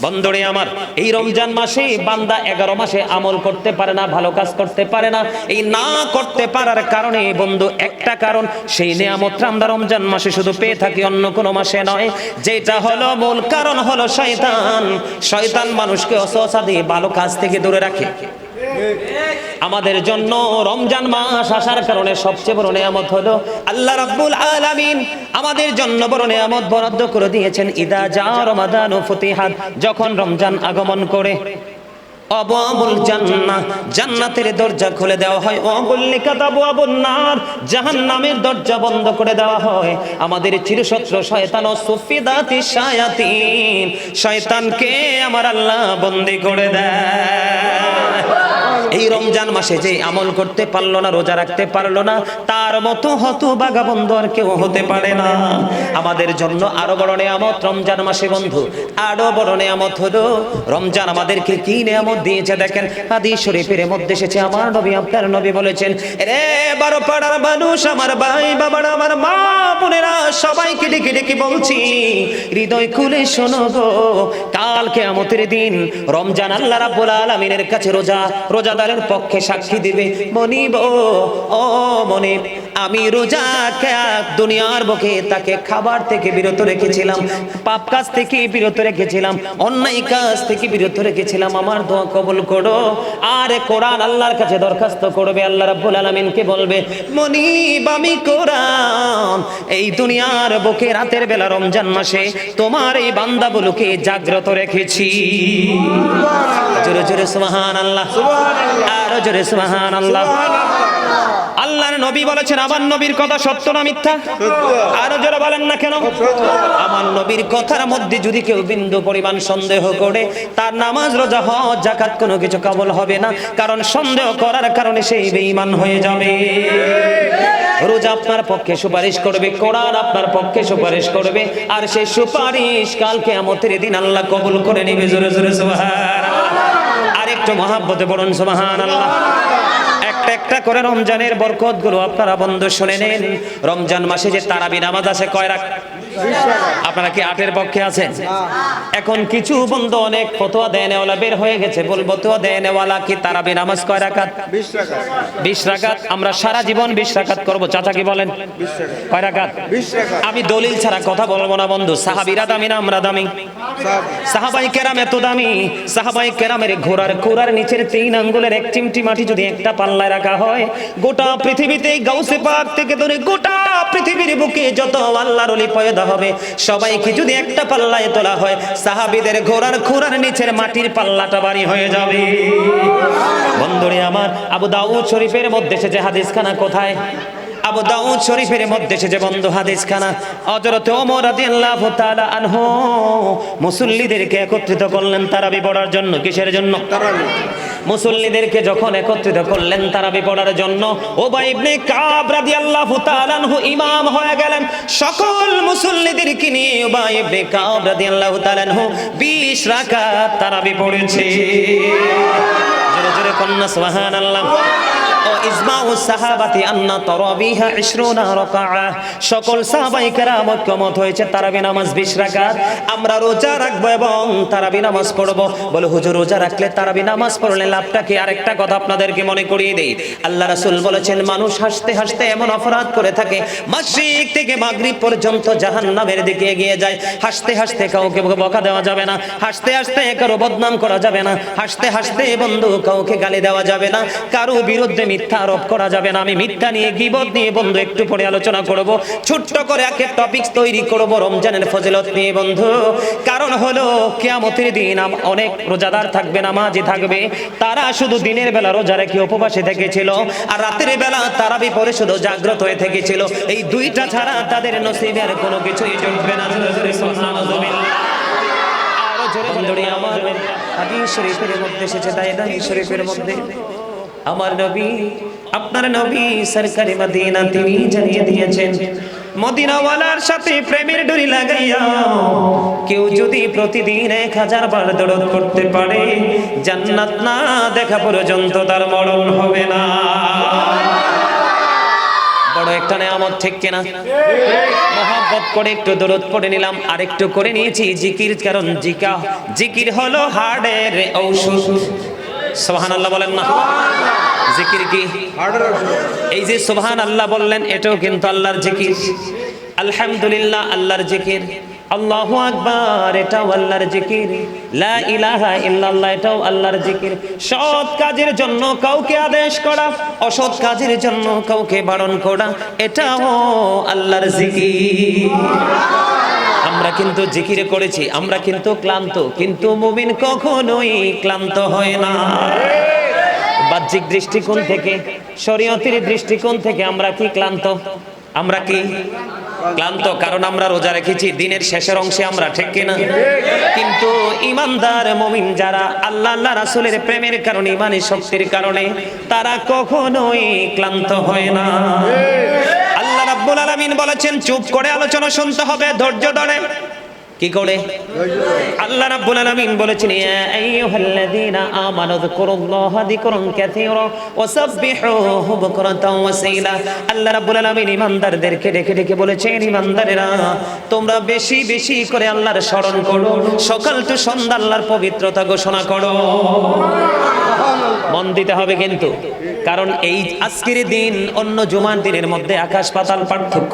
বন্ধুরে আমার, এই রমজান মাসে বান্দা এগারো মাসে আমল করতে পারে না, ভালো কাজ করতে পারে না। এই না করতে পারার কারণে, বন্ধু, একটা কারণ, সেই নিয়ামতটা আমরা রমজান মাসে শুধু পেয়ে থাকি অন্য কোনো মাসে নয়। যেটা হলো মূল কারণ হলো শয়তান। শয়তান মানুষকে অসহসা দিয়ে ভালো কাজ থেকে দূরে রাখে। আমাদের জন্য রমজান মাস আসার কারণে সবচেয়ে বড় নিয়ামত হলো আল্লাহ রাব্বুল আলামিন আমাদের জন্য বড় নিয়ামত বরাদ্দ করে দিয়েছেন, ইদা যা রমাদান ফতিহাত যখন রমজান আগমন করে। অবাবুল জান্নাহ, জান্নাতের দরজা খুলে দেওয়া হয়। অগুল্লিকাত আবওয়াবুন নার, জাহান্নামের দরজা বন্ধ করে দেওয়া হয়। আমাদের চিরশত্রু শয়তান ও সুফিদাতি শায়াতিন, শয়তানকে আমার আল্লাহ বন্দি করে দেয়। এই রমজান মাসে যে আমল করতে পারল না, রোজা রাখতে পারল না, তার মতো হত বন্ধু আর কেউ হতে পারে না। আমাদের জন্য আরও বড় নেয়ামত রমজান মাসে বন্ধু, আরও বড় নেয়ামত হলো, রমজান আমাদেরকে কি নেয়ামত দিয়েছে দেখেন? হাদিস শরীফের মধ্যে এসেছে, আমার নবী, আপনার নবী বলেছেন রে বারো পাড়ার মানুষ, আমার ভাই, বাবারা, আমার মা, বোনেরা, সবাইকে ডেকে ডেকে বলছি, হৃদয় খুলে শোনো গো, কাল কেয়ামতের দিন রমজান আল্লাহ রাব্বুল আলামিনের কাছে রোজা রোজা রোজাদারের পক্ষে সাক্ষী দিবে। মনিব, ও মনিব, আমি রোজা দুনিয়ার বুকে তাকে খাবার থেকে বিরত রেখেছিলাম, পাপ কাজ থেকে বিরত রেখেছিলাম, অন্যায় কাজ থেকে বিরত রেখেছিলাম। আমার দোয়া কবুল করো। আর কোরআন আল্লাহর কাছে দরখাস্ত করবে, আল্লাহ রাব্বুল আলামিনকে বলবে, মনিব, আমি কোরআন এই দুনিয়ার বুকে রাতের বেলা রমজান মাসে তোমার এই বান্দাগুলোকে জাগ্রত রেখেছি। জোরে জোরে সুবহান আল্লাহ আরও জোরে আল্লাহর নবী বলেছেন আমার নবীর কথা সত্য না মিথ্যা? আরও জোরে বলেন না কেন? আমার নবীর কথার মধ্যে যদি কেউ বিন্দু পরিমাণ সন্দেহ করে তার নামাজ রোজা হজ জাকাত কোনো কিছু কবল হবে না কারণ সন্দেহ করার কারণে সেই বেঈমান হয়ে যাবে। রোজা আপনার পক্ষে সুপারিশ করবে কোরআন আপনার পক্ষে সুপারিশ করবে আর সেই সুপারিশ কালকে আমতের দিন আল্লাহ কবুল করে নেবে। জোরে জোরে সুবহান আরেকটু মহাব্বতে বলুন সুবহান আল্লাহ একটা একটা করে রমজানের বরকতগুলো আপনারা বন্ধ শুনে নেন। রমজান মাসে যে তারাবি নামাজ আছে, কয় রাখ আপনারা কি আটের পক্ষে আছেন? এখন কিছু বন্ধু অনেক ফতোয়া দেয় নেওয়ালা বের হয়ে গেছে বলব তো দেয় নেওয়ালা কি নামাজ কয় রাকাত? বিশ রাকাত। আমরা সারা জীবন বিশ রাকাত করব। চাচা কি বলেন? কয় রাকাত? আমি দলিল ছাড়া কথা বলব না বন্ধু। সাহাবিরা দামি না আমরা দামি। সাহাবাই কেরাম এত দামি। সাহাবাই কেরামের ঘোড়ার ঘোড়ার নিচের তিন আঙ্গুলের এক চিমটি মাটি যদি একটা পাল্লায় রাখা হয় গোটা পৃথিবীতে গাউসে পাক থেকে ধরে গোটা পৃথিবীর বুকে যত আল্লাহর অলি পয়দা হবে। সবাইকে যদি একটা পাল্লায় তোলা হয়, সাহাবিদের ঘোড়ার ঘোড়ার নিচের মাটির পাল্লাটা বাড়ি হয়ে যাবে। বন্ধুরে আমার, আবু দাউদ শরীফের মধ্যে এসেছে হাদিসখানা কোথায়? আবু দাউদ শরীফের মধ্যে এসেছে বন্ধু হাদিসখানা। হযরত ওমর রাদিয়াল্লাহু তাআলা আনহু মুসল্লিদেরকে একত্রিত করলেন তারাবি পড়ার জন্য, কিসের জন্য? মুসল্লিদেরকে যখন একত্রিত করলেন তারাবি পড়ার জন্য ওবাই ইবনে কাব রাদিয়াল্লাহু তাআলা আনহু ইমাম হয়ে গেলেন। সকল ওবাই ইবনে কাব রাদিয়াল্লাহু তাআলা আনহু 20 রাকাত তারাবি পড়েছে জোরে জোরে সুবহানাল্লাহ। ও ইজমাউ সাহাবাতি আন্না তারাবিহা 20 রাকাআ। সকল সাহাবায়ে কেরাম ঐক্যমত হয়েছে নামাজ 20 রাকাত। আমরা রোজা রাখব এবং তারাবি নামাজ পড়ব। বলে, হুজুর, রোজা রাখলে তারাবি নামাজ পড়লে লাভটা কি আরেকটা কথা আপনাদেরকে মনে করিয়ে দেই। আল্লাহ রাসূল বলেছেন, মানুষ হাসতে হাসতে এমন অপরাধ করে থাকে, মাসিক থেকে মাগরিব পর্যন্ত জাহান্নামের দিকে এগিয়ে যায়। হাসতে হাসতে কাউকে বকা দেওয়া যাবে না, হাসতে হাসতে কারও বদনাম করা যাবে না, হাসতে হাসতে বন্ধু কাউকে গালি দেওয়া যাবে না, কারও বিরুদ্ধে মিথ্যা আরোপ করা যাবে না। আমি মিথ্যা নিয়ে, গিবত নিয়ে বন্ধু একটু পরে আলোচনা করব, ছোট্ট করে একের টপিকস তৈরি করব রমজানের ফজিলত নিয়ে বন্ধু। কারণ হলো, কিয়ামতের দিন অনেক রোজাদার থাকবে, নামাজি থাকবে তারা শুধু দিনের বেলা রোজা রেখে উপবাসে থেকেছিল, আর রাতের বেলা তারা বিপরে শুধু জাগ্রত হয়ে থেকেছিল। এই দুইটা ছাড়া তাদের নসিবে আর কোনো কিছুই জুটবে না। আমার এসেছে, তাই আমার নবী, আপনার নবী সরকারি মদিনা তিনি জানিয়ে দিয়েছেন মদিনাওয়ালার সাথে প্রেমের ডুরি লাগাইয়া কেউ যদি প্রতিদিন এক হাজার বার দৌড় করতে পারে, জান্নাত না দেখা পর্যন্ত তার মরণ হবে না। বড় একটা করে একটু নিলাম করে নিয়েছি জিকির, কারণ জিকা, জিকির হলো হার্টের ঔষধ। সোহান আল্লাহ বলেন না। জিকির কি? এই যে সোহান আল্লাহ বললেন, এটাও কিন্তু আল্লাহর জিকির। আলহামদুলিল্লাহ, আল্লাহর জিকির। আল্লাহ আকবার, এটাও আল্লাহর জিকির। লা ইলাহা ইল্লাল্লাহ, এটাও আল্লাহর জিকির। সৎ কাজের জন্য কাউকে আদেশ করা, অসৎ কাজের জন্য কাউকে বারণ করা, এটাও আল্লাহর জিকির। আমরা কিন্তু জিকিরে করেছি, আমরা কিন্তু ক্লান্ত, কিন্তু মুমিন কখনোই ক্লান্ত হয় না। বাহ্যিক দৃষ্টিকোণ থেকে, শরীয়তের দৃষ্টিকোণ থেকে আমরা কি ক্লান্ত? আমরা কি ক্লান্ত? কারণ আমরা রোজা রেখেছি, দিনের শেষের অংশে আমরা, ঠিক কিনা? কিন্তু ইমানদার মমিন যারা আল্লাহ আল্লাহ রাসূলের প্রেমের কারণে, ইমানের শক্তির কারণে, তারা কখনোই ক্লান্ত হয় না। আল্লাহ রাব্বুল আলামিন বলেছেন, চুপ করে আলোচনা শুনতে হবে, ধৈর্য ধরে। কি করে? আল্লাহ রাব্বুল আলামিন বলেছেন, ইয়া আইয়ুহাল্লাযীনা আমানু যকুরুল্লাহা যিকরান কাসীরা ওয়া সাব্বিহুহু বুকরাতাও ওয়া সাইলা আল্লাহ রাব্বুল আলামিন ঈমানদারদেরকে ডেকে ডেকে বলেছেন, ঈমানদারেরা, তোমরা বেশি বেশি করে আল্লাহর স্মরণ করো, সকাল টু সন্ধ্যা আল্লাহর পবিত্রতা ঘোষণা করো। মন দিতে হবে কিন্তু। কারণ এই আজকের দিন অন্য জুমার দিনের মধ্যে আকাশ পাতাল পার্থক্য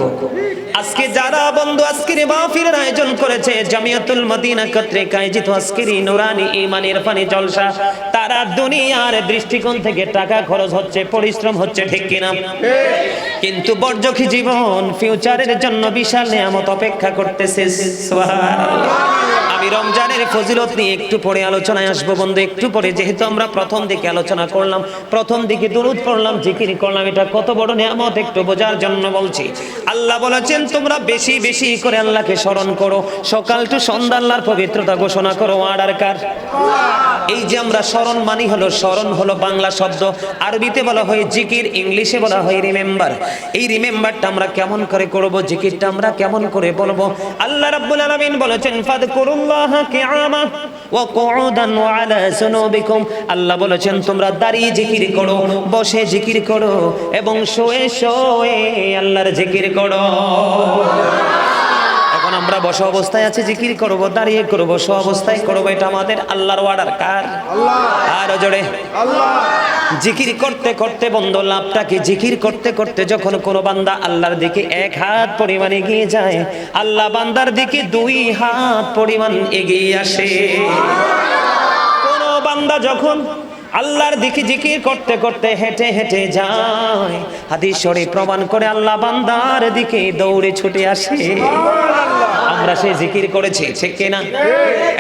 আজকে যারা বন্ধু আজকের মাহফিলের আয়োজন করেছে, জামিয়াতুল মদিনা কর্তৃক আয়োজিত আজকের নুরানি ইমানের পানি জলসা, তারা দুনিয়ার দৃষ্টিকোণ থেকে টাকা খরচ হচ্ছে, পরিশ্রম হচ্ছে, ঠিক কিনা কিন্তু বর্জখী জীবন ফিউচারের জন্য বিশাল নিয়ামত অপেক্ষা করতেছে, সুবহানাল্লাহ। আমি রমজানের ফজিলত নিয়ে একটু পরে আলোচনায় আসব বন্ধু, একটু পরে। যেহেতু আমরা প্রথম দিকে আলোচনা করলাম, প্রথম দিকে দুরুদ পড়লাম, জিকির করলাম, এটা কত বড় নিয়ামত একটু বোঝার জন্য বলছি। আল্লাহ বলেছেন, তোমরা বেশি বেশি করে আল্লাহকে স্মরণ করো। সকাল টু সন্ধ্যা আল্লাহর পবিত্রতা ঘোষণা করো আডার কার এই যে আমরা স্মরণ মানি হলো, স্মরণ হলো বাংলা শব্দ। আরবিতে বলা হয় জিকির, ইংলিশে বলা হয় রিমেম্বার। এই রিমেম্বারটা আমরা কেমন করে করব, জিকিরটা আমরা কেমন করে বলব? আল্লাহ রাব্বুল আলামিন বলেছেন ফাদকুরুল্লাহ কিয়ামা قياما وقعودا وعلى سنوبكم الله আল্লাহ বলেছেন, তোমরা দাঁড়িয়ে জিকির করো, বসে জিকির করো এবং শোয়ে শোয়ে আল্লাহর জিকির করো। আমরা বসা অবস্থায় আছি জিকির করব দাঁড়িয়ে করব শো অবস্থায় করব এটা আমাদের আল্লাহর অর্ডার কার? আর জোরে। জিকির করতে করতে বন্ধ লাভটা কি জিকির করতে করতে যখন কোনো বান্দা আল্লাহর দিকে এক হাত পরিমাণ এগিয়ে যায় আল্লাহ বান্দার দিকে দুই হাত পরিমাণ এগিয়ে আসে। কোন বান্দা যখন আল্লাহর দিকে জিকির করতে করতে হেঁটে হেঁটে যায় হাদিস শরীফ প্রমাণ করে আল্লাহ বান্দার দিকে দৌড়ে ছুটে আসে। আমরা সেই জিকির করেছি, ঠিক কিনা?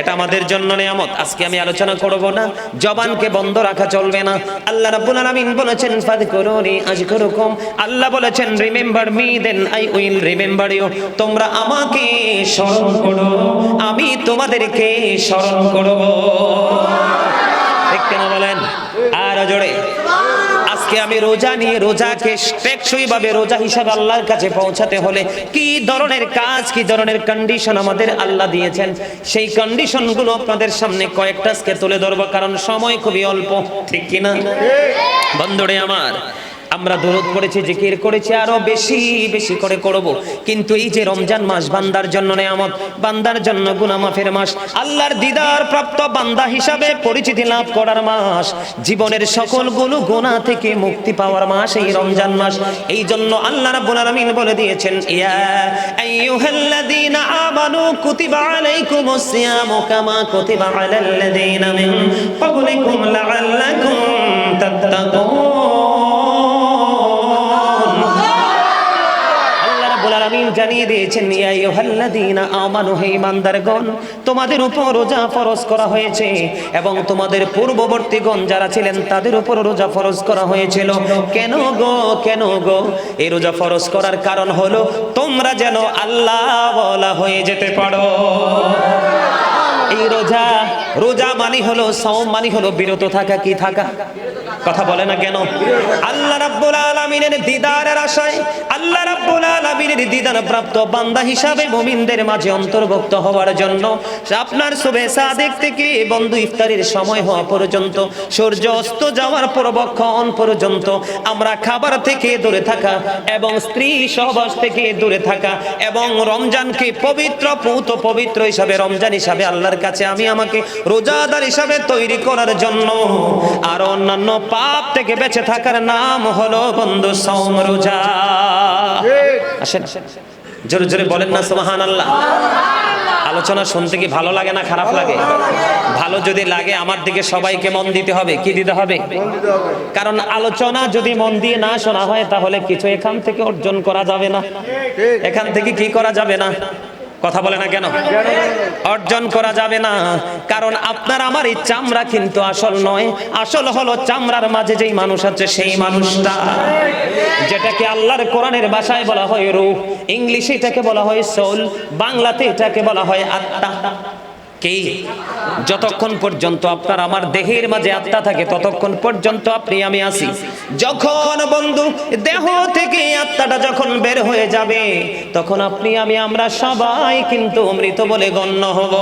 এটা আমাদের জন্য নিয়ামত। আজকে আমি আলোচনা করব না। জবানকে বন্ধ রাখা চলবে না। আল্লাহ রাব্বুল আলামিন বলেছেন, ফাদকুরুনি আজকুরুকুম। আল্লাহ বলেছেন, remember me then, I will remember you. তোমরা আমাকে স্মরণ করো, আমি তোমাদেরকে স্মরণ করব। ঠিক কেন বলেন? আজকে আমি রোজা নিয়ে রোজাকে টেকসই ভাবে রোজা হিসাবে আল্লাহর কাছে পৌঁছাতে হলে কি ধরনের কাজ কি ধরনের কন্ডিশন আমাদের আল্লাহ দিয়েছেন? সেই কন্ডিশনগুলো আপনাদের সামনে কয়েকটা আজকে তুলে ধরবো কারণ সময় খুবই অল্প ঠিক কিনা? বন্ধুরে আমার আমরা দরদ করেছি জিকির করেছি, আরও বেশি বেশি করে করব। কিন্তু এই যে রমজান মাস, বান্দার জন্য নেয়ামত, বান্দার জন্য গুনাহ মাফের মাস, আল্লাহর দিদার প্রাপ্ত বান্দা হিসাবে পরিচিতি লাভ করার মাস, জীবনের সকলগুলো গুনাহ থেকে মুক্তি পাওয়ার মাস এই রমজান মাস। এই জন্য আল্লাহ রাব্বুল আলামিন বলে দিয়েছেন, ইয়া আইয়ুহাল্লাযীনা আমানু কুতিবা আলাইকুমুস সিয়ামু কামা কুতিবা আলাল্লাযীনা মিন ক্বাবলিকুম লাআল্লাকুম জানিয়ে দিয়েছেন আমানু, হে ঈমানদারগণ তোমাদের উপর রোজা ফরজ করা হয়েছে এবং তোমাদের পূর্ববর্তীগণ যারা ছিলেন, তাদের উপর রোজা ফরজ করা হয়েছিল। কেন গো কেন গো? এই রোজা ফরজ করার কারণ হলো, তোমরা যেন আল্লাহ বলা হয়ে যেতে পারো। এই রোজা রোজা মানি হলো সওম, মানি হলো বিরত থাকা, কি থাকা? কথা বলে না কেন? আল্লাহ রাব্বুল আলামিনের দিদারের আশায় আলামিনের দিদার প্রাপ্ত বান্দা হিসাবে মুমিনদের মাঝে অন্তর্ভুক্ত হওয়ার জন্য আপনার শুভে সাদেক থেকে বন্ধু ইফতারির সময় হওয়া পর্যন্ত, সূর্য অস্ত যাওয়ার পূর্বক্ষণ পর্যন্ত আমরা খাবার থেকে দূরে থাকা এবং স্ত্রী সহবাস থেকে দূরে থাকা এবং রমজানকে পবিত্র, পুত পবিত্র হিসাবে, রমজান হিসাবে আল্লাহর কাছে আমি আমাকে রোজাদার হিসাবে তৈরি করার জন্য আর অন্যান্য পাপ থেকে বেঁচে থাকার নাম হলো বন্ধু সৌম রোজা। আসেন জোরে জোরে বলেন না সোমাহান আল্লাহ আলোচনা শুনতে কি ভালো লাগে না খারাপ লাগে? ভালো যদি লাগে, আমার দিকে সবাইকে মন দিতে হবে। কি দিতে হবে? কারণ আলোচনা যদি মন দিয়ে না শোনা হয়, তাহলে কিছু এখান থেকে অর্জন করা যাবে না। এখান থেকে কি করা যাবে না? কথা বলে না কেন? অর্জন করা যাবে না। কারণ আপনার আমার এই চামড়া কিন্তু আসল নয়। আসল হলো চামড়ার মাঝে যেই মানুষ আছে, সেই মানুষটা। যেটাকে আল্লাহর কোরআনের ভাষায় বলা হয় রূহ। ইংলিশে এটাকে বলা হয় সোল। বাংলাতে এটাকে বলা হয় আত্মা। কি যতক্ষণ পর্যন্ত আপনার আমার দেহের মাঝে আত্মা থাকে, ততক্ষণ পর্যন্ত আপনি আমি আসি যখন বন্ধু দেহ থেকে আত্মাটা যখন বের হয়ে যাবে, তখন আপনি আমি, আমরা সবাই কিন্তু মৃত বলে গণ্য হব।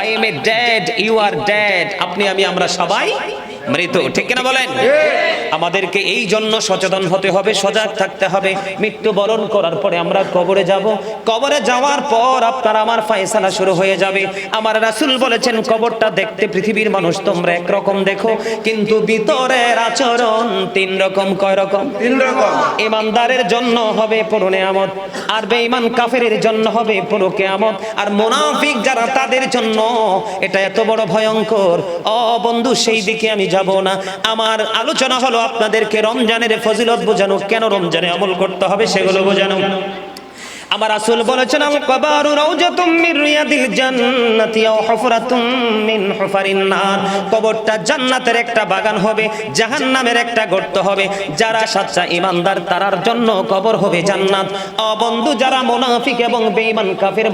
I am a dead you are dead আপনি আমি, আমরা সবাই মৃত ঠিক কিনা বলেন? আমাদেরকে এই জন্য সচেতন হতে হবে সজাগ থাকতে হবে। মৃত্যুবরণ করার পরে আমরা কবরে যাব। কবরে যাওয়ার পর আপনার আমার ফায়সালা শুরু হয়ে যাবে। আমার রাসূল বলেছেন কবরটা দেখতে পৃথিবীর মানুষ তোমরা একরকম দেখো। কিন্তু ভিতরের আচরণ তিন রকম কয় রকম? তিন রকম। ইমানদারের জন্য হবে পুরো নেয়ামত আর বেঈমান কাফেরের জন্য হবে পুরো কেয়ামত। আর মুনাফিক যারা তাদের জন্য এটা এত বড় ভয়ঙ্কর। অ বন্ধু সেই দিকে আমি যাব না। আমার আলোচনা হলো আপনাদেরকে রমজানের ফজিলত বোঝানো। কেন রমজানে আমল করতে হবে সেগুলো বোঝানো। আমার রাসূল বলেছেন কবারু রিয়াদিল জান্নাতি মিন নার। কবরটা জান্নাতের একটা বাগান হবে, জাহান্নামের একটা গর্ত হবে। যারা সচ্চা ঈমানদার, তারার জন্য কবর হবে জান্নাত। ও বন্ধু যারা এবং কাফির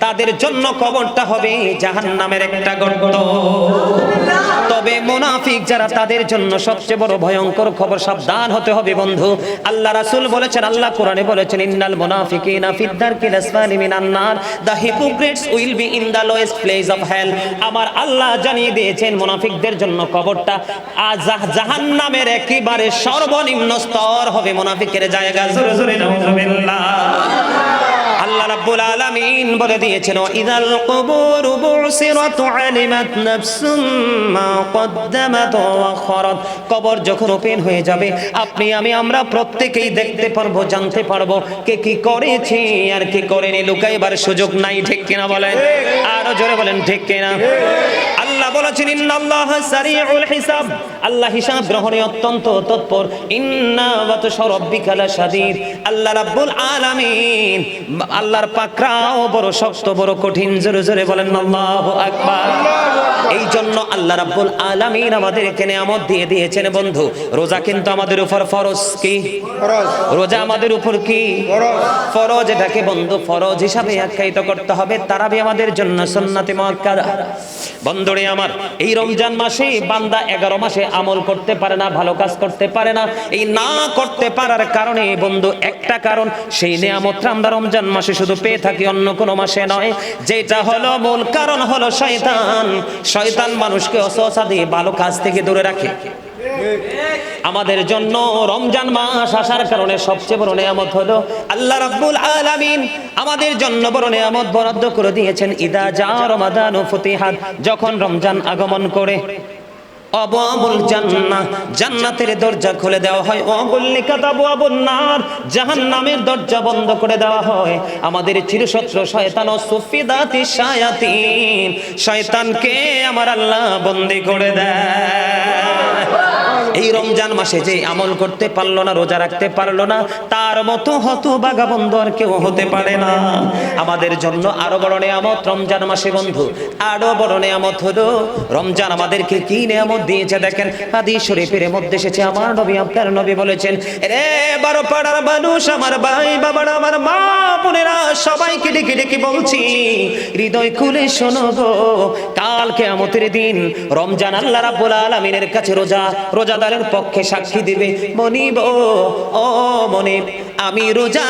তাদের জন্য কবরটা হবে জাহান্নামের একটা গর্ত। তবে মুনাফিক যারা, তাদের জন্য সবচেয়ে বড় ভয়ঙ্কর খবর সাবধান হতে হবে বন্ধু। আল্লাহ রাসূল বলেছেন, আল্লাহ কোরআনে বলেছেন, ইন্নাল মুনাফিকিনা will be in the place of hell আমার আল্লাহ জানিয়ে দিয়েছেন মুনাফিকদের জন্য কবরটা। জাহান্নামের একেবারে সর্বনিম্ন স্তর হবে মুনাফিকের জায়গা। জোরে জোরে রাব্বুল আলামিন বলে দিয়েছেন ইদাল কুবুর বুসিরাত আলিমাত নাফসুম মা কদ্দামাত ওয়া খারাত। কবর যখন ওপেন হয়ে যাবে, আপনি, আমি, আমরা প্রত্যেকেই দেখতে পারব, জানতে পারব কে কি করেছে আর কি করেনি। লুকাইবার সুযোগ নাই, ঠিক কিনা বলেন? আরও জোরে বলেন, ঠিক কিনা? বলেছেন ইন্নাল্লাহ সারিউল হিসাব। আল্লাহ হিসাব গ্রহণে অত্যন্ত তৎপর। লাশাদীদ। আল্লাহ রাব্বুল আলামিন আল্লাহর পাকড়াও বড় শক্ত বড় কঠিন জোরে জোরে বলেন আল্লাহু আকবার। এই জন্য আল্লাহ রাব্বুল আলামিন আমাদেরকে নিয়ামত দিয়ে দিয়েছেন বন্ধু। রোজা কিন্তু আমাদের উপর ফরজ কি? খরচ রোজা আমাদের উপর কি? ফরজ। ফরজ এটাকে বন্ধু ফরজ হিসাবে আখ্যায়িত করতে হবে। তারাবি আমাদের জন্য সুন্নাতে মুআক্কাদা। বন্ধুরে আমার এই রমজান মাসে বান্দা এগারো মাসে আমল করতে পারে না, ভালো কাজ করতে পারে না। এই না করতে পারার কারণে বন্ধু, একটা কারণ, সেই নিয়ামতটা আমরা রমজান মাসে শুধু পেয়ে থাকি অন্য কোনো মাসে নয়। যেটা হলো মূল কারণ হলো শয়তান। শয়তান মানুষকে অসহসা দিয়ে ভালো কাজ থেকে দূরে রাখে। আমাদের জন্য রমজান মাস আসার কারণে সবচেয়ে বড় নিয়ামত হলো আল্লাহ রাব্বুল আলামিন আমাদের জন্য বড় নিয়ামত বরাদ্দ করে দিয়েছেন, ইদা যা রমাদান ফতিহাত যখন রমজান আগমন করে। জান্নাতের দরজা খুলে দেওয়া হয়। দরজা বন্ধ করে দেওয়া হয়। আমাদের চিরশত্রু শয়তান সুফিদাতি শায়াতিন। শয়তানকে আমার আল্লাহ বন্দি করে দেয়। এই রমজান মাসে যে আমল করতে পারল না, রোজা রাখতে পারল না, তার মতো হত বাগা বন্ধু আর কেউ হতে পারে না। আমাদের জন্য আরও বড় নেয়ামত রমজান মাসে বন্ধু। আরও বড় নেয়ামত হলো, রমজান আমাদেরকে কি নেয়ামত দিয়েছে দেখেন, হাদিস শরীফের মধ্যে এসেছে, আমার নবী, আপনার নবী বলেছেন রে বারো পাড়ার মানুষ, আমার ভাই আমার মা, বোনেরা, সবাইকে ডেকে ডেকে বলছি, হৃদয় খুলে শোনো দিন রমজান আল্লাহ রাব্বুল আলামিনের কাছে রোজা রোজাদারের পক্ষে সাক্ষী দিবে। মনিব, ও মনিব, আমি রোজা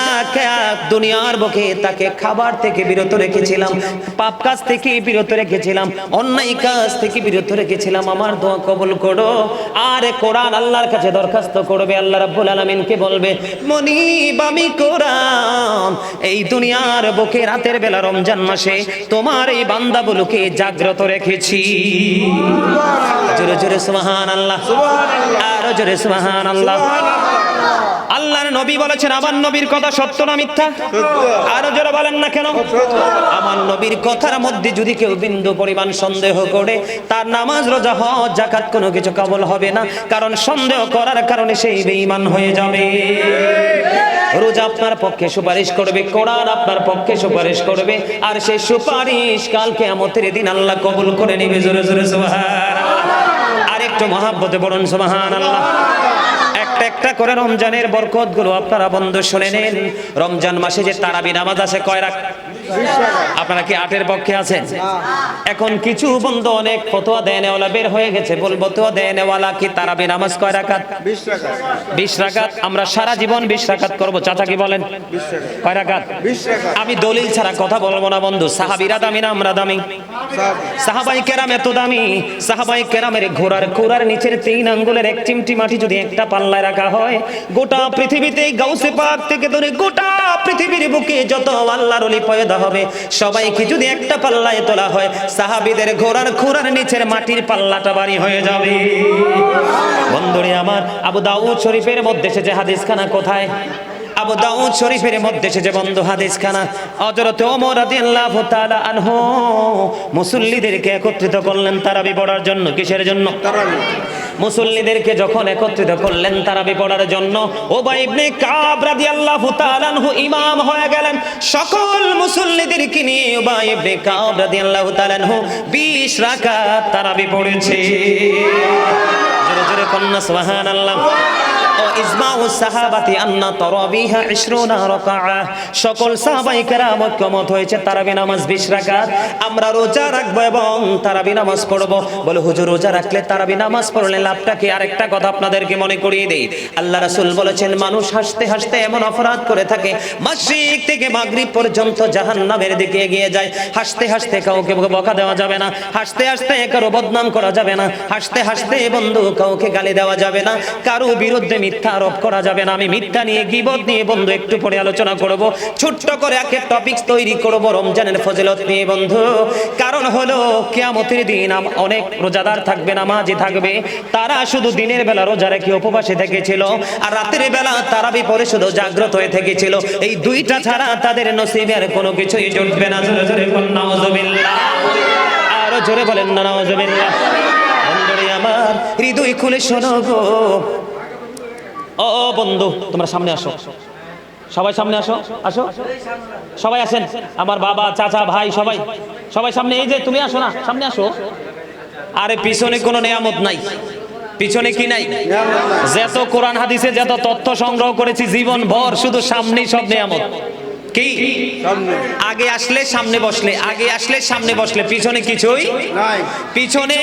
দুনিয়ার বুকে তাকে খাবার থেকে বিরত রেখেছিলাম, পাপ কাজ থেকে বিরত রেখেছিলাম, অন্যায় কাজ থেকে বিরত রেখেছিলাম, আমার দোয়া কবুল করো। আর কোরআন আল্লাহর কাছে দরখাস্ত করবে, আল্লাহ রাব্বুল আলামিনকে বলবে? মনিব, আমি কোরআন। এই দুনিয়ার বুকে রাতের বেলা রমজান মাসে তোমার এই বান্দাগুলোকে জাগ্রত রেখেছি। জোরে জোরে সুবহানাল্লাহ। সুবহানাল্লাহ আর জোরে সুবহান আল্লাহ আল্লাহর নবী বলেছেন আমার নবীর কথা সত্য না মিথ্যা? আরও জোরে বলেন না কেন? আমার নবীর কথার মধ্যে যদি কেউ বিন্দু পরিমাণ সন্দেহ করে তার নামাজ রোজা হজ জাকাত কোনো কিছু কবল হবে না কারণ সন্দেহ করার কারণে সেই বেঈমান হয়ে যাবে। রোজা আপনার পক্ষে সুপারিশ করবে কোরআন আপনার পক্ষে সুপারিশ করবে আর সেই সুপারিশ কালকে আমতের দিন আল্লাহ কবুল করে নেবে। জোরে জোরে সুবহান আর একটু মহাব্বতে বলুন সুবহান আল্লাহ একটা একটা করে রমজানের বরকতগুলো আপনারা বন্ধু শুনে নেন। রমজান মাসে যে তারাবি নামাজ আছে, কয় রাখ আপনারা কি আটের পক্ষে আছেন? এখন কিছু বন্ধু অনেক ফতোয়া দেনেওয়ালা বের হয়ে গেছে। বলব তো দেনেওয়ালা কি তারাবি নামাজ কয় রাকাত? বিশ রাকাত। আমরা সারা জীবন বিশ রাকাত করব। চাচা কি বলেন? কয় রাকাত? আমি দলিল ছাড়া কথা বলব না বন্ধু। সাহাবিরা দামি না আমরা দামি? সাহাবাই কেরাম এত দামি? সাহাবাই কেরামের ঘোড়ার ঘোড়ার নিচের তিন আঙ্গুলের এক চিমটি মাটি যদি একটা পাল্লায় রাখা হয় গোটা পৃথিবীতে গাউসে পাক থেকে ধরে গোটা পৃথিবীর বুকে যত আল্লাহর অলি পয়দা হবে। সবাইকে যদি একটা পাল্লায় তোলা হয় সাহাবিদের ঘোড়ার ঘোড়ার নিচের মাটির পাল্লাটা বাড়ি হয়ে যাবে। বন্ধুরে আমার আবু দাউদ শরীফের মধ্যে এসেছে হাদিস খানা কোথায়? আবু দাউদ শরীফের মধ্যে এসেছে বন্ধু হাদিস খানা হযরত ওমর রাদিয়াল্লাহু তাআলা আনহু মুসল্লিদেরকে একত্রিত করলেন তারাবি পড়ার জন্য কিসের জন্য? তারাবি। মুসল্লিদেরকে যখন একত্রিত করলেন তারাবি পড়ার জন্য ওবাই ইবনে কাব রাদিয়াল্লাহু তাআলা আনহু ইমাম হয়ে গেলেন। সকল মুসল্লিদেরকে নিয়ে ওবাই ইবনে কাব রাদিয়াল্লাহু তাআলা আনহু 20 রাকাত তারাবি পড়েছে। জোরে জোরে সুবহানাল্লাহ। ও ইজমাউ সাহাবাতি আন্না তারাবিহা 20 রাকাআ। সকল সাহাবায়ে কেরাম ঐক্যমত হয়েছে তারাবি নামাজ 20 রাকাত। আমরা রোজা রাখব এবং তারাবি নামাজ পড়ব। বলে, হুজুর, রোজা রাখলে তারাবি নামাজ পড়লে লাভটা কি আরেকটা কথা আপনাদেরকে মনে করিয়ে দেই। আল্লাহ রাসূল বলেছেন, মানুষ হাসতে হাসতে এমন অপরাধ করে থাকে, মাসিক থেকে মাগরিব পর্যন্ত জাহান্নামের দিকে এগিয়ে যায়। হাসতে হাসতে কাউকে বকা দেওয়া যাবে না, হাসতে হাসতে কারও বদনাম করা যাবে না, হাসতে হাসতে বন্ধু কাউকে গালি দেওয়া যাবে না, কারও বিরুদ্ধে মিথ্যা আরোপ করা যাবে না। আমি মিথ্যা নিয়ে গিবত নিয়ে বন্ধু একটু পরে আলোচনা করব, ছোট্ট করে একের টপিক তৈরি করব রমজানের ফজিলত নিয়ে বন্ধু। কারণ হলো, কিয়ামতের দিন অনেক রোজাদার থাকবে, নামাজি থাকবে তারা শুধু দিনের বেলা রোজা রেখে উপবাসে থেকেছিল, আর রাতের বেলা তারাবি পরে শুধু জাগ্রত হয়ে থেকেছিল। এই দুইটা ছাড়া তাদের নসিবে আর কোনো কিছুই জুটবে না। জোরে জোরে আরও জোরে বলেন না বন্ধুরে আমার, হৃদয় খুলে শোনো গো। ও, বন্ধু, তোমরা সামনে আসো। সবাই সামনে আসো আসো। সবাই আসেন। আমার বাবা, চাচা, ভাই, সবাই। সবাই সামনে, এই যে তুমি আসো না, সামনে আসো। আরে, পিছনে কোনো নেয়ামত নাই। পিছনে কি নাই? যত কোরআন হাদিসে যত তথ্য সংগ্রহ করেছি, জীবন ভর শুধু সামনেই সব নিয়ামত। কি? আগে আসলে সামনে বসলে, আগে আসলে সামনে বসলে, পিছনে কিছুই পিছনে,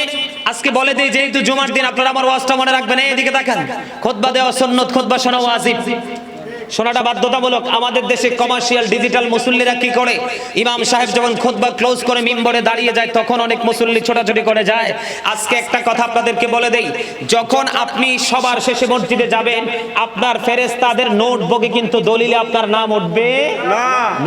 আজকে বলে দিই, যেহেতু জুমার দিন, আপনারা আমার ওয়াজটা মনে রাখবেন। এইদিকে দেখেন খোদবা দেওয়া সন্ন্যত খোদবা শোনা ওয়াজিব। শোনাটা বাধ্যতামূলক। আমাদের দেশে কমার্শিয়াল ডিজিটাল মুসল্লিরা কি করে? ইমাম সাহেব যখন খুতবা ক্লোজ করে মিম্বরে দাঁড়িয়ে যায় তখন অনেক মুসল্লি ছোটাছুটি করে যায়। আজকে একটা কথা আপনাদেরকে বলে দেই যখন আপনি সবার শেষে মসজিদে যাবেন আপনার ফেরেশতাদের নোটবুকে কিন্তু দলিলে আপনার নাম উঠবে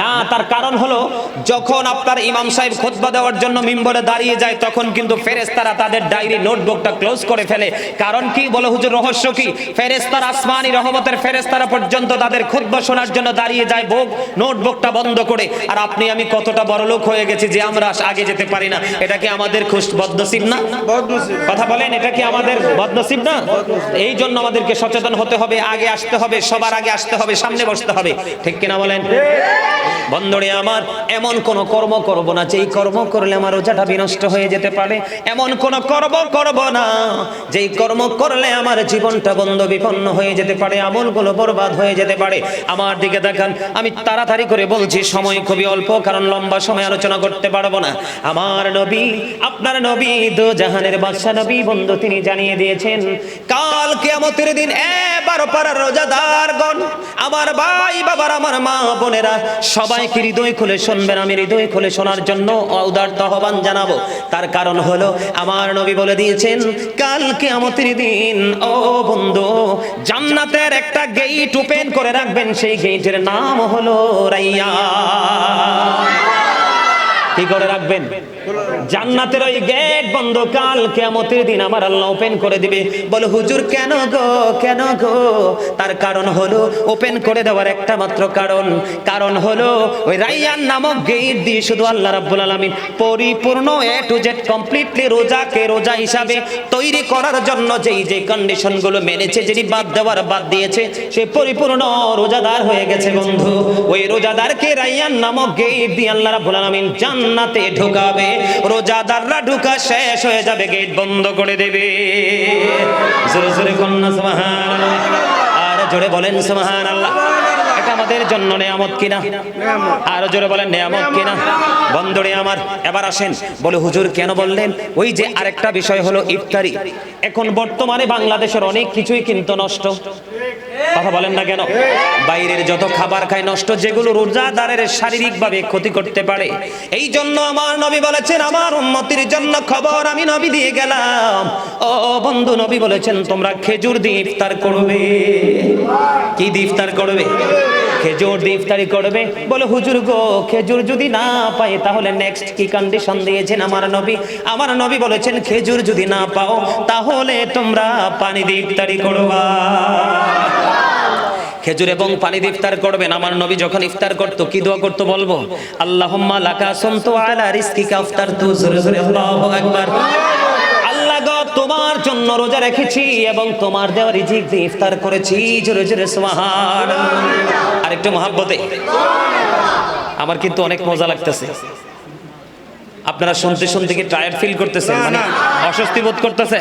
না। তার কারণ হলো যখন আপনার ইমাম সাহেব খুতবা দেওয়ার জন্য মিম্বরে দাঁড়িয়ে যায় তখন কিন্তু ফেরেশতারা তাদের ডায়েরি নোটবুকটা ক্লোজ করে ফেলে। কারণ কি? বলে হুজুর রহস্য কি? ফেরেশতার আসমানি রহমতের ফেরেশতারা পর্যন্ত তাদের উস্তাদের খুতবা শোনার জন্য দাঁড়িয়ে যায় বুক নোটবুকটা বন্ধ করে। আর আপনি আমি কতটা বড় লোক হয়ে গেছি যে আমরা আগে যেতে পারি না। এটা কি আমাদের খুশ বদনসিব না? কথা বলেন এটা কি আমাদের বদনসিব না? এই জন্য আমাদেরকে সচেতন হতে হবে আগে আসতে হবে সবার আগে আসতে হবে সামনে বসতে হবে। ঠিক কিনা বলেন? বন্ধুরে আমার এমন কোন কর্ম করব না যেই কর্ম করলে আমার রোজাটা বিনষ্ট হয়ে যেতে পারে। এমন কোন কর্ম করব না যেই কর্ম করলে আমার জীবনটা বন্ধ বিপন্ন হয়ে যেতে পারে আমলগুলো বরবাদ হয়ে যেতে পারে। আমার দিকে দেখান। আমি তাড়াতাড়ি করে বলছি, সময় খুবই অল্প, কারণ লম্বা সময় আলোচনা করতে পারব না। আমার নবী, আপনার নবী, দো জাহানের বাদশা নবী, বন্ধু, তিনি জানিয়ে দিয়েছেন, কাল কিয়ামতের দিন এবার পাড়ার রোজাদারগণ, আমার ভাই, বাবার, আমার মা, বোনেরা, সবাইকে হৃদয় খুলে শুনবেন। আমি হৃদয় খুলে শোনার জন্য উদার আহ্বান জানাব। তার কারণ হলো, আমার নবী বলে দিয়েছেন, কাল কিয়ামতের দিন, ও বন্ধু, জান্নাতের একটা গেট ওপেন করে রাখবেন সেই গেটের নাম হলো রাইয়া। কি করে রাখবেন? জান্নাতের ওই গেট বন্ধ, কাল কেমতের দিন আমার আল্লাহ ওপেন করে দিবে। বলো, হুজুর, কেন গো? কেন গো? তার কারণ হলো ওপেন করে দেওয়ার একটা মাত্র কারণ। কারণ হলো, ওই রাইয়ান নামক গেট দিয়ে শুধু আল্লাহ রাব্বুল আলামিন পরিপূর্ণ এ টু জেড কমপ্লিটলি রোজাকে রোজা হিসাবে তৈরি করার জন্য যেই যে কন্ডিশনগুলো মেনেছে যেটি বাদ দেওয়ার বাদ দিয়েছে, সে পরিপূর্ণ রোজাদার হয়ে গেছে বন্ধু। ওই রোজাদারকে রাইয়ান নামক গেট দিয়ে আল্লাহ রাব্বুল আলামিন জান্নাতে ঢোকাবে। রোজাদাররা ঢুকা শেষ হয়ে যাবে, গেট বন্ধ করে দেবে। জোরে জোরে কন্যা, সুবহানাল্লাহ। আর জোরে বলেন, সুবহানাল্লাহ। এটা আমাদের জন্য নেয়ামত কিনা? আর জোরে বলেন নেয়ামত কিনা? বন্ধুরে আমার এবার আসেন। বলে হুজুর কেন বললেন? ওই যে আরেকটা বিষয় হলো ইফতারি। এখন বর্তমানে বাংলাদেশের অনেক কিছুই কিন্তু নষ্ট। কথা বলেন না কেন? বাইরের যত খাবার খায় নষ্ট যেগুলো রোজাদারের শারীরিকভাবে ক্ষতি করতে পারে। এই জন্য আমার নবী বলেছেন আমার উন্নতির জন্য খবর আমি নবী দিয়ে গেলাম। ও বন্ধু নবী বলেছেন তোমরা খেজুর দিয়ে ইফতার করবে। কি দিয়ে ইফতার করবে? খেজুর দিয়ে ইফতারি করবে। বলে, হুজুর গো, খেজুর যদি না পাই তাহলে নেক্সট কি কন্ডিশন দিয়েছেন আমার নবী? আমার নবী বলেছেন, খেজুর যদি না পাও, তাহলে তোমরা পানি দিয়ে ইফতারি করবা খেজুর এবং পানি দিয়ে ইফতার করবেন। আমার নবী যখন ইফতার করতো, কি দোয়া করতো বলব? আল্লাহুম্মা লাকা সুমতু আলা রিজকিকা আফতারতু জোরে জোরে, আল্লাহু আকবার। আল্লাহ তোমার জন্য রোজা রেখেছি এবং তোমার দেওয়া রিজিক দিয়ে ইফতার করেছি। জোরে জোরে আরেকটু মহাব্বতে। আমার কিন্তু অনেক মজা লাগতেছে। আপনারা শুনতে শুনতে কি টায়ার্ড ফিল করতেছেন? মানে অস্বস্তি বোধ করতেছে?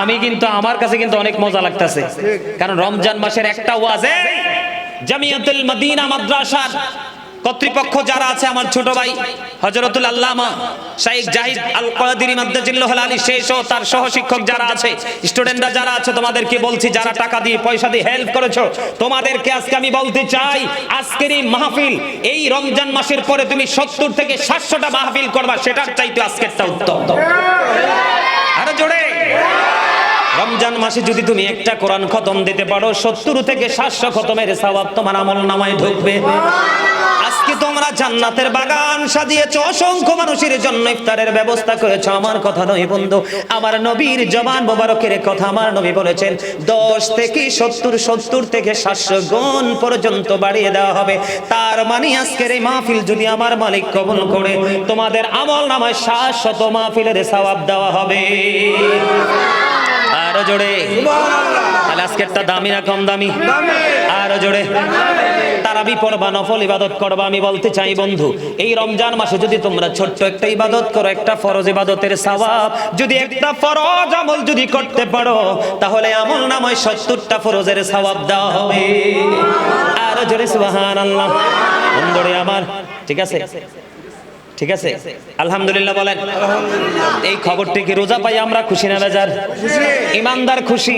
আমি কিন্তু, আমার কাছে কিন্তু অনেক মজা লাগতেছে। কারণ রমজান মাসের একটা ওয়াজে, জামিয়াতুল মদিনা মাদ্রাসার কর্তৃপক্ষ যারা আছে, আমার ছোট ভাই হযরতুল আল্লামা শাইখ জাহিদ আল কাদিরি মাদ্দাজিল্লাহুল আলী শেষ ও তার সহ শিক্ষক যারা আছে স্টুডেন্টরা যারা আছে, তোমাদেরকে বলছি, যারা টাকা দিয়ে পয়সা দিয়ে হেল্প করেছ, তোমাদেরকে আজকে আমি বলতে চাই, আজকের এই মাহফিল, এই রমজান মাসের পরে তুমি সত্তর থেকে সাতশোটা মাহফিল করবা, সেটার চাইতে আজকেরটা উত্তম। আরও জোরে। রমজান মাসে যদি তুমি একটা কোরআন খতম দিতে পারো, সত্তর থেকে সাতশো খতমের সওয়াব তোমার আমল নামায় ঢুকবে। আজকে তোমরা জান্নাতের বাগান সাজিয়েছ? অসংখ্য মানুষের জন্য ইফতারের ব্যবস্থা করেছ। আমার কথা নয় বন্ধু, আমার নবীর জবান মোবারকের কথা আমার নবী বলেছেন। দশ থেকে সত্তর সত্তর থেকে সাতশো গুণ পর্যন্ত বাড়িয়ে দেওয়া হবে। তার মানে আজকের এই মাহফিল যদি আমার মালিক কবুল করে, তোমাদের আমল নামায় শাশ্বত মাহফিলের সওয়াব দেওয়া হবে। আরও জোরে। তাহলে আজকেরটা দামি না কম দামি দামি? আরও জোরে। তারাবি পড়বা নফল ইবাদত করবা, আমি বলতে চাই বন্ধু, এই রমজান মাসে যদি তোমরা ছোট্ট একটা ইবাদত করো, একটা ফরজ ইবাদতের সওয়াব, যদি একটা ফরজ আমল যদি করতে পারো, তাহলে আমল নামায় সত্তরটা ফরজের সওয়াব দেওয়া হবে। আরও জোরে, সুবহানাল্লাহ। বন্ধুরে আমার, ঠিক আছে? ঠিক আছে? আলহামদুলিল্লাহ বলেন। এই খবরটি কি রোজা পাই আমরা খুশি না বেজার? ইমানদার খুশি,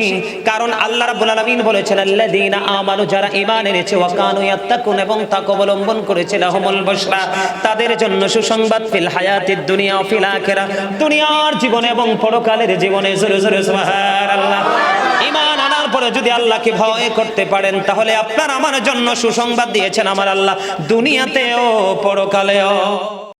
কারণ আল্লাহ রাব্বুল আলামিন বলেছেন, আল্লাযীনা আমানু, যারা ঈমান এনেছে, ওয়া কানু ইয়াত্তাকুন এবং তাকওয়া অবলম্বন করেছে, লাহুমুল বুশরা, তাদের জন্য সুসংবাদ ফিল হায়াতিদ দুনিয়া ও ফিল আখিরা দুনিয়ার জীবনে এবং পরকালের জীবনে জোরে জোরে সুবহানাল্লাহ। ঈমান আনার পরে যদি আল্লাহকে ভয় করতে পারেন, তাহলে আপনার আমার জন্য সুসংবাদ দিয়েছেন আমার আল্লাহ। দুনিয়াতেও, পরকালেও।